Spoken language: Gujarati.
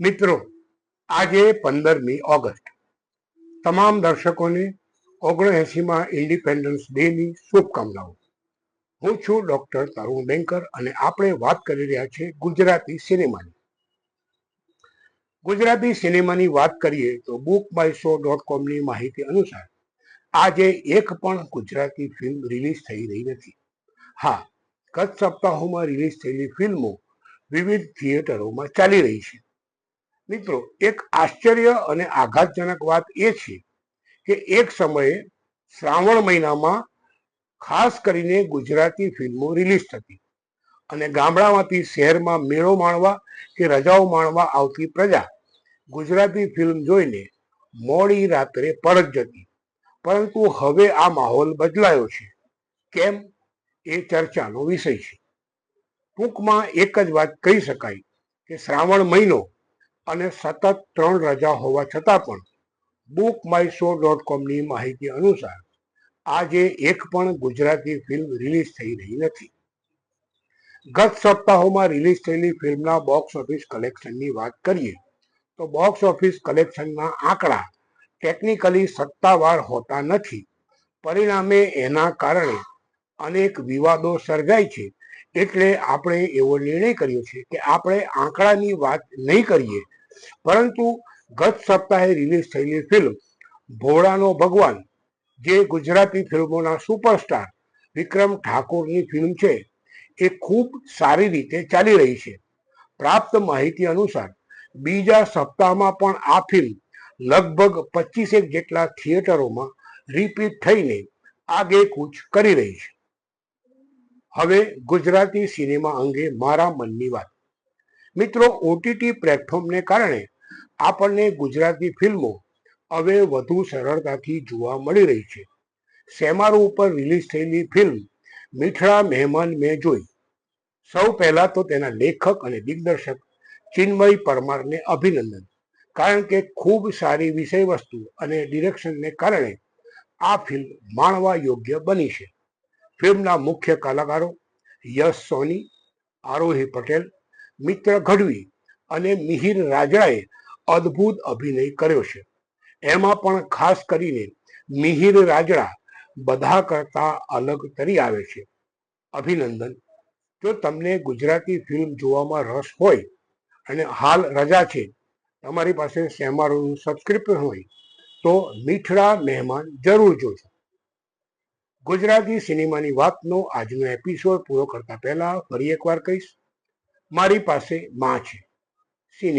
મિત્રો, આજે પંદરમી ઓગસ્ટ. તમામ દર્શકોને ઓગણએંસીમાં ઇન્ડિપેન્ડન્સ ડેની શુભકામનાઓ. હું છું ડૉક્ટર તરુણ બેંકર અને આપણે વાત કરી રહ્યા છીએ ગુજરાતી સિનેમાની. ગુજરાતી સિનેમાની વાત કરીએ તો બુક બાય શો ડોટ કોમની માહિતી અનુસાર આજે એક પણ ગુજરાતી ફિલ્મ રિલીઝ થઈ રહી નથી. હા, ગત સપ્તાહોમાં રિલીઝ થયેલી ફિલ્મો વિવિધ થિયેટરોમાં ચાલી રહી છે. મિત્રો, એક આશ્ચર્ય અને આઘાતજનક વાત એ છે કે એક સમયે શ્રાવણ મહિનામાં ખાસ કરીને ગુજરાતી ફિલ્મો રિલીઝ થતી અને ગામડામાંથી શહેરમાં મેળો માણવા કે રજાઓ માણવા આવતી પ્રજા ગુજરાતી ફિલ્મ જોઈને મોડી રાત્રે પરત જતી. પરંતુ હવે આ માહોલ બદલાયો છે. કેમ? એ ચર્ચાનો વિષય છે. ટૂંકમાં એક જ વાત કહી શકાય કે શ્રાવણ મહિનો અને સતત ત્રણ રજા હોવા છતાં પણ બુક માય શો ડોટ કોમની માહિતી અનુસાર આજે એક પણ ગુજરાતી ફિલ્મ રિલીઝ થઈ રહી નથી. ગત સપ્તાહોમાં રિલીઝ થયેલી ફિલ્મના બોક્સ ઓફિસ કલેક્શનની વાત કરીએ, તો બોક્સ ઓફિસ કલેક્શનના આંકડા ટેકનિકલી સત્તાવાર હોતા નથી. પરિણામે એના કારણે અનેક વિવાદો સર્જાય છે. એટલે આપણે એવો નિર્ણય કર્યો છે કે આપણે આંકડાની વાત નહીં કરીએ. પરંતુ ગત સપ્તાહે રિલીઝ થયેલી ફિલ્મ ભોળાનો ભગવાન, જે ગુજરાતી ફિલ્મોના સુપરસ્ટાર વિક્રમ ઠાકોરની ફિલ્મ છે, એ ખૂબ સારી રીતે ચાલી રહી છે. પ્રાપ્ત માહિતી અનુસાર, બીજા સપ્તાહમાં પણ આ ફિલ્મ લગભગ પચીસેક જેટલા થિયેટરોમાં રિપીટ થઈને આગે કૂચ કરી રહી છે. હવે ગુજરાતી સિનેમા અંગે મારા મનની વાત. મિત્રો ઓટીટી પ્લેટફોર્મને કારણે આપણને ગુજરાતી ફિલ્મો હવે વધુ સરળતાથી જોવા મળી રહી છે. સેમારો ઉપર રિલીઝ થયેલી ફિલ્મ મીઠડા મહેમાન મેં જોઈ. સૌ પહેલા તો તેના લેખક અને દિગ્દર્શક ચિન્મય પરમારને અભિનંદન. કારણ કે ખૂબ સારી વિષય વસ્તુ અને ડિરેક્શનને કારણે આ ફિલ્મ માણવા યોગ્ય બની છે. ફિલ્મના મુખ્ય કલાકારો યશ સોની, આરોહી પટેલ, મિત્ર ગઢવી અને મિહિર રાજાએ અદ્ભુત અભિનય કર્યો છે. એમાં પણ ખાસ કરીને મિહિર રાજડા બધા કરતા અલગ તરી આવે છે. અભિનંદન. જો તમને ગુજરાતી ફિલ્મ જોવામાં રસ હોય અને હાલ રજા છે, તમારી પાસે સેમારોનું સબસ્ક્રિપ્શન હોય, તો મીઠડા મહેમાન જરૂર જોજો. ગુજરાતી સિનેમાની વાતનો આજનો એપિસોડ પૂરો કરતા પહેલા ફરી એકવાર કહીશ. મારી પાસે માં છે. સિનેમા.